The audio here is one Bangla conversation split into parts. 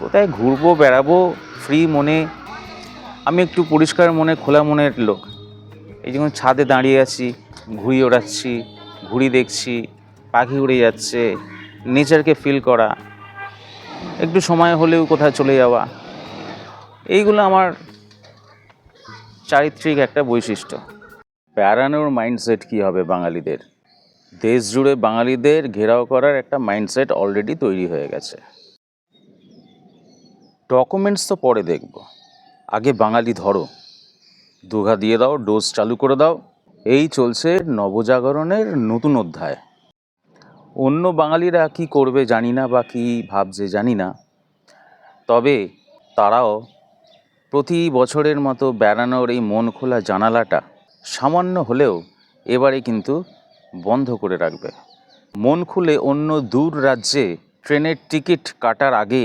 কোথায় ঘুরবো, বেড়াবো ফ্রি মনে, আমি একটু পরিষ্কার মনে, খোলা মনের লোক। এই যেমন ছাদে দাঁড়িয়ে আছি, ঘুড়ি ওড়াচ্ছি, ঘুড়ি দেখছি, পাখি উড়ে যাচ্ছে, নেচারকে ফিল করা, একটু সময় হলেও কোথায় চলে যাওয়া, এইগুলো আমার চারিত্রিক একটা বৈশিষ্ট্য। বেড়ানোর মাইন্ডসেট কী হবে বাঙালিদের? দেশ জুড়ে বাঙালিদের ঘেরাও করার একটা মাইন্ডসেট অলরেডি তৈরি হয়ে গেছে। ডকুমেন্টস তো পরে দেখব। আগে বাঙালি ধরো। দুঘা দিয়ে দাও ডোজ চালু করে দাও। এই চলছে নবজাগরণের নতুন অধ্যায়। অন্য বাঙালিরা কি করবে জানি না বা কী ভাবছে জানি না। তবে তারাও প্রতি বছরের মতো বেড়ানোর এই মন খোলা জানালাটা সামান্য হলেও এবারে কিন্তু বন্ধ করে রাখবে। মন খুলে অন্য দূর রাজ্যে ট্রেনের টিকিট কাটার আগে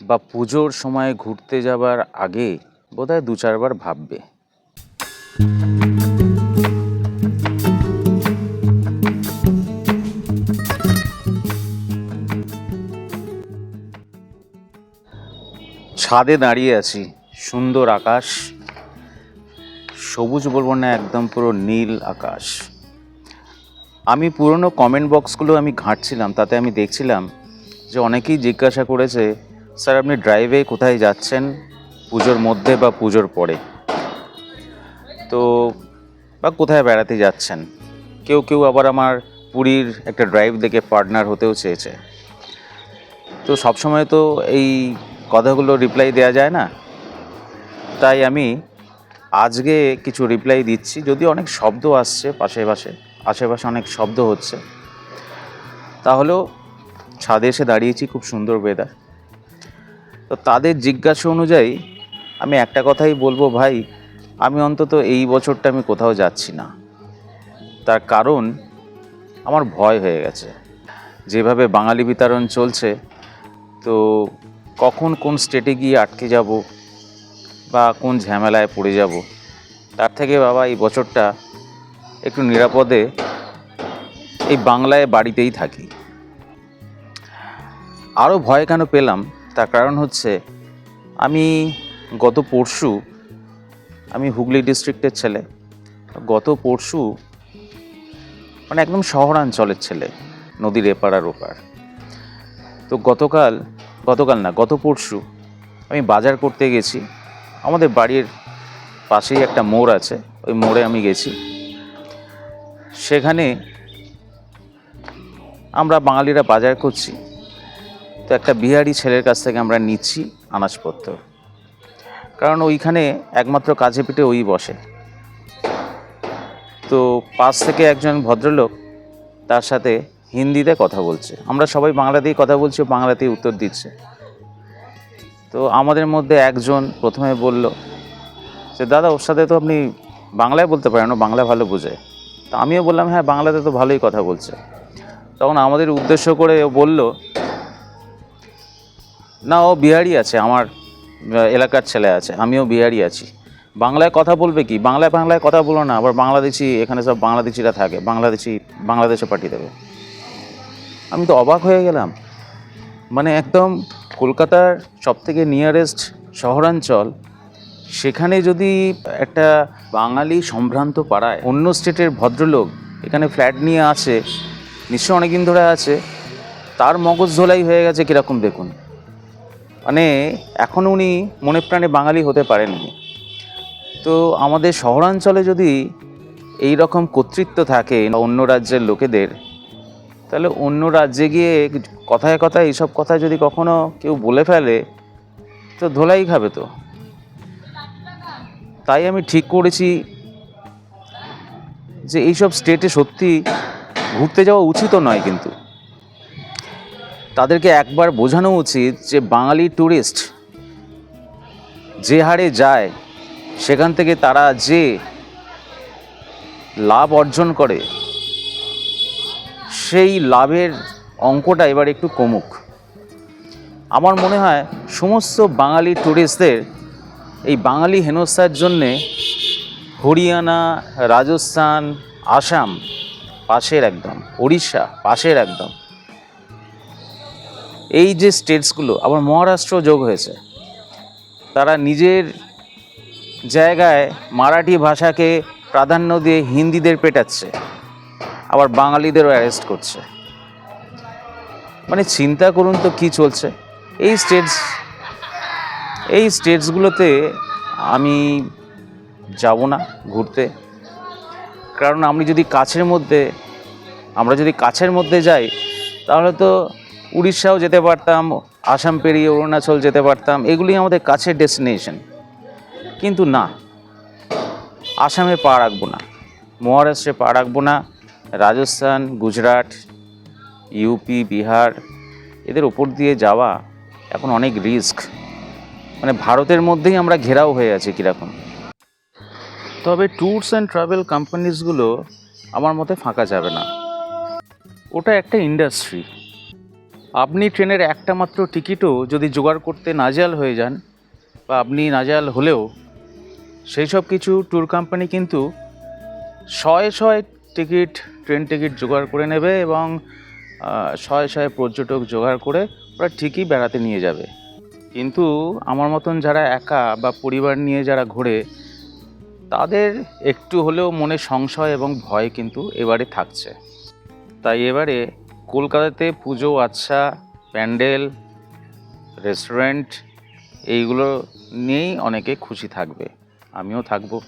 বা পুজোর সময় ঘুরতে যাবার আগে বোধহয় দু চারবার ভাববে। ছাদে দাঁড়িয়ে আছি, সুন্দর আকাশ। সবুজ বলব না, একদম পুরো নীল আকাশ। আমি পুরনো কমেন্ট বক্সগুলো আমি ঘাঁটছিলাম, তাতে আমি দেখছিলাম যে অনেকেই জিজ্ঞাসা করেছে স্যার, আপনি ড্রাইভে কোথায় যাচ্ছেন? পুজোর মধ্যে বা পুজোর পরে? তো, বা কোথায় বেড়াতে যাচ্ছেন? কেউ কেউ আবার আমার পুরীর একটা ড্রাইভ দেখে পার্টনার হতেও চেয়েছে। তো সবসময় তো এই কথাগুলো রিপ্লাই দেওয়া যায় না। তাই আমি আজকে কিছু রিপ্লাই দিচ্ছি। যদি অনেক শব্দ আসছে পাশে পাশে, আশেপাশে অনেক শব্দ হচ্ছে। তাহলেও ছাদে এসে দাঁড়িয়েছি খুব সুন্দর ওয়েদার তো তাদের জিজ্ঞাসা অনুযায়ী আমি একটা কথাই বলব, ভাই, আমি অন্তত এই বছরটা আমি কোথাও যাচ্ছি না। তার কারণ আমার ভয় হয়ে গেছে। যেভাবে বাঙালি বিতরণ চলছে, তো কখন কোন স্টেটে গিয়ে আটকে যাব বা কোন ঝামেলায় পড়ে যাব, তার থেকে বাবা এই বছরটা একটু নিরাপদে এই বাংলায় বাড়িতেই থাকি। আরও ভয় কেন পেলাম? তার কারণ হচ্ছে, আমি গত পরশু, আমি হুগলি ডিস্ট্রিক্টের ছেলে। গত পরশু মানে একদম শহরাঞ্চলের ছেলে, নদীর এপার আর ওপার। তো গতকাল গতকাল না, গত পরশু, আমি বাজার করতে গেছি। আমাদের বাড়ির পাশেই একটা মোড় আছে, ওই মোড়ে আমি গেছি। সেখানে আমরা বাঙালিরা বাজার করছি। তো একটা বিহারি ছেলের কাছ থেকে আমরা নিচ্ছি আনাজপত্র। কারণ ওইখানে একমাত্র কাজে পিঠে ওই বসে। তো পাশ থেকে একজন ভদ্রলোক তার সাথে হিন্দিতে কথা বলছে। আমরা সবাই বাংলাতেই কথা বলছি বাংলাতেই উত্তর দিচ্ছে। তো আমাদের মধ্যে একজন প্রথমে বলল যে, দাদা, ওর সাথে তো আপনি বাংলায় বলতে পারেন, ও বাংলা ভালো বোঝে। তো আমিও বললাম হ্যাঁ বাংলাতে তো ভালোই কথা বলছে। তখন আমাদের উদ্দেশ্য করে ও বলল না, ও বিহারি আছে, আমার এলাকার ছেলে আছে, আমিও বিহারি আছি। বাংলায় কথা বলবে কি? বাংলায় বাংলায় কথা বলো না, আবার বাংলাদেশি, এখানে সব বাংলাদেশিরা থাকে, বাংলাদেশি, বাংলাদেশে পাঠিয়ে দেবে। আমি তো অবাক হয়ে গেলাম। মানে একদম কলকাতার সব থেকে নিয়ারেস্ট শহরাঞ্চল, সেখানে যদি একটা বাঙালি সম্ভ্রান্ত পাড়ায় অন্য স্টেটের ভদ্রলোক এখানে ফ্ল্যাট নিয়ে আছে নিশ্চয় অনেকদিন ধরে আছে, তার মগজ ধোলাই হয়ে গেছে কীরকম দেখুন? মানে এখন উনি মনে প্রাণে বাঙালি হতে পারেননি। তো আমাদের শহরাঞ্চলে যদি এই রকম কর্তৃত্ব থাকে অন্য রাজ্যের লোকেদের, তাহলে অন্য রাজ্যে গিয়ে কথায় কথায় এইসব কথা যদি কখনো কেউ বলে ফেলে, তো ধোলাই খাবে তো। তাই আমি ঠিক করেছি যে এইসব স্টেটে সত্যি ঘুরতে যাওয়া উচিতও নয় কিন্তু। তাদেরকে একবার বোঝানো উচিত যে বাঙালি ট্যুরিস্ট যে হারে যায়, সেখান থেকে তারা যে লাভ অর্জন করে, সেই লাভের অঙ্কটা এবার একটু কমুক। আমার মনে হয় সমস্ত বাঙালি ট্যুরিস্টদের এই বাঙালি হেনস্থার জন্যে হরিয়ানা, রাজস্থান, আসাম পাশের একদম উড়িষ্যা পাশের একদম। এই যে স্টেটসগুলো, আবার মহারাষ্ট্র যোগ হয়েছে। তারা নিজের জায়গায় মারাঠি ভাষাকে প্রাধান্য দিয়ে হিন্দিদের পেটাচ্ছে, আবার বাঙালিদেরও অ্যারেস্ট করছে। মানে চিন্তা করুন তো কি চলছে। এই স্টেটস, এই স্টেটসগুলোতে আমি যাব না ঘুরতে। কারণ আমি যদি কাছের মধ্যে, আমরা যদি কাছের মধ্যে যাই, তাহলে তো উড়িষ্যাও যেতে পারতাম, আসাম পেরিয়ে অরুণাচল যেতে পারতাম এগুলি আমাদের কাছের ডেস্টিনেশন কিন্তু না, আসামে পা রাখব না, মহারাষ্ট্রে পা রাখব না, রাজস্থান, গুজরাট ইউপি বিহার, এদের ওপর দিয়ে যাওয়া এখন অনেক রিস্ক মানে ভারতের মধ্যেই আমরা ঘেরাও হয়ে আছি কীরকম। তবে ট্যুরস অ্যান্ড ট্রাভেল কোম্পানিজগুলো আমার মতে ফাঁকা যাবে না। ওটা একটা ইন্ডাস্ট্রি আপনি ট্রেনের একটা মাত্র টিকিটও যদি জোগাড় করতে নাজেহাল হয়ে যান বা আপনি নাজেহাল হলেও, সেই সব কিছু ট্যুর কোম্পানি কিন্তু শয়ে শয়ে টিকিট, ট্রেন টিকিট জোগাড় করে নেবে এবং শয়ে শয়ে পর্যটক জোগাড় করে ওরা ঠিকই বেড়াতে নিয়ে যাবে। কিন্তু আমার মতন যারা একা বা পরিবার নিয়ে যারা ঘোরে, তাদের একটু হলেও মনে সংশয় এবং ভয় কিন্তু এবারে থাকছে। তাই এবারে কলকাতাতে পুজো আচ্ছা প্যান্ডেল, রেস্টুরেন্ট, এইগুলো নিয়েই অনেকে খুশি থাকবে। আমিও থাকব।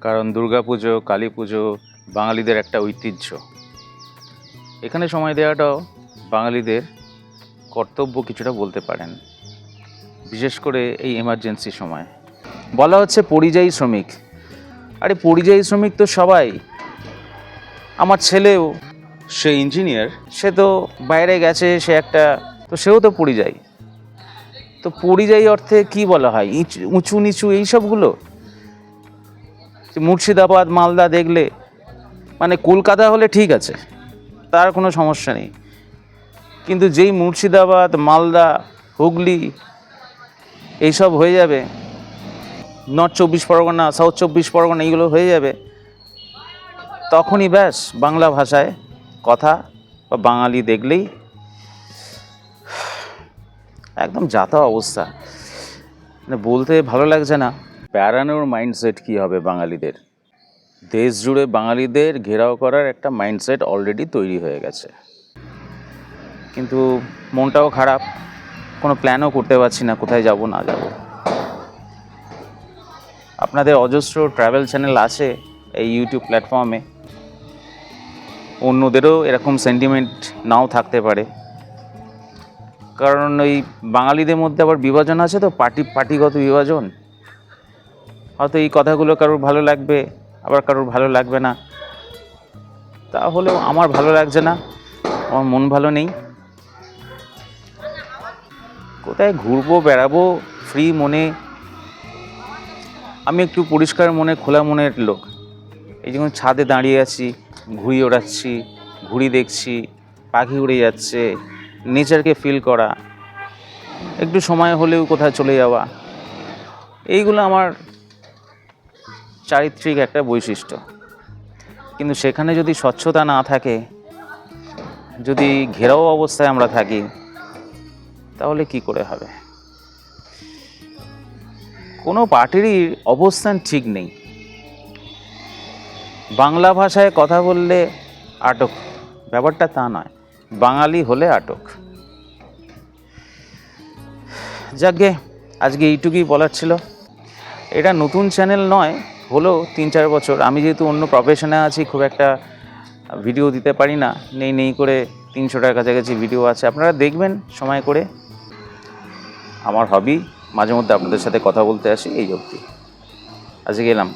কারণ দুর্গা পুজো, কালী পুজো বাঙালিদের একটা ঐতিহ্য। এখানে সময় দেওয়াটাও বাঙালিদের কর্তব্য কিছুটা বলতে পারেন। বিশেষ করে এই এমার্জেন্সি সময়। বলা হচ্ছে পরিযায়ী শ্রমিক। আরে পরিযায়ী শ্রমিক তো সবাই। আমার ছেলেও সে ইঞ্জিনিয়ার, সে তো বাইরে গেছে, সে একটা, তো সেও তো পরিযায়ী তো পরিযায়ী অর্থে কি বলা হয়? উঁচু নিচু এই সবগুলো? যে মুর্শিদাবাদ, মালদা দেখলে মানে কলকাতা হলে ঠিক আছে, তার কোনো সমস্যা নেই। কিন্তু যেই মুর্শিদাবাদ, মালদা, হুগলি, এইসব হয়ে যাবে, নর্থ চব্বিশ পরগনা, সাউথ চব্বিশ পরগনা, এইগুলো হয়ে যাবে, তখনই ব্যাস বাংলা ভাষায় কথা বা বাঙালি দেখলেই একদম যাতা অবস্থা। মানে বলতে ভালো লাগছে না। বেড়ানোর মাইন্ডসেট কী হবে বাঙালিদের? দেশ জুড়ে বাঙালিদের ঘেরাও করার একটা মাইন্ডসেট অলরেডি তৈরি হয়ে গেছে। কিন্তু মনটাও খারাপ। কোনো প্ল্যানও করতে পারছি না কোথায় যাব না যাব। আপনাদের অজস্র ট্রাভেল চ্যানেল আছে এই ইউটিউব প্ল্যাটফর্মে অন্যদেরও এরকম সেন্টিমেন্ট নাও থাকতে পারে। কারণ ওই বাঙালিদের মধ্যে আবার বিভাজন আছে তো, পার্টি, পার্টিগত বিভাজন। হয়তো এই কথাগুলো কারোর ভালো লাগবে, আবার কারোর ভালো লাগবে না। তাহলেও আমার ভালো লাগছে না, আমার মন ভালো নেই। কোথায় ঘুরবো, বেড়াবো ফ্রি মনে? আমি একটু পরিষ্কার মনে, খোলা মনের লোক। এই যখন ছাদে দাঁড়িয়ে আছি ঘুড়ি ওড়াচ্ছি, ঘুড়ি দেখছি, পাখি উড়ে যাচ্ছে, নেচারকে ফিল করা, একটু সময় হলেও কোথায় চলে যাওয়া, এইগুলো আমার চারিত্রিক একটা বৈশিষ্ট্য। কিন্তু সেখানে যদি স্বচ্ছতা না থাকে, যদি ঘেরাও অবস্থায় আমরা থাকি, তাহলে কি করে হবে? কোনো পার্টিরই অবস্থান ঠিক নেই। বাংলা ভাষায় কথা বললে আটক। ব্যাপারটা তা নয়, বাঙালি হলে আটক। যাকে আজকে এইটুকুই বলার ছিল। এটা নতুন চ্যানেল নয় হলো তিন চার বছর। আমি যেহেতু অন্য প্রফেশনে আছি, খুব একটা ভিডিও দিতে পারি না। নেই নেই করে তিনশোটার কাছাকাছি ভিডিও আছে। আপনারা দেখবেন সময় করে। আমার হবি মাঝে মধ্যে আপনাদের সাথে কথা বলতে আসি, এই অবধি। আজকে গেলাম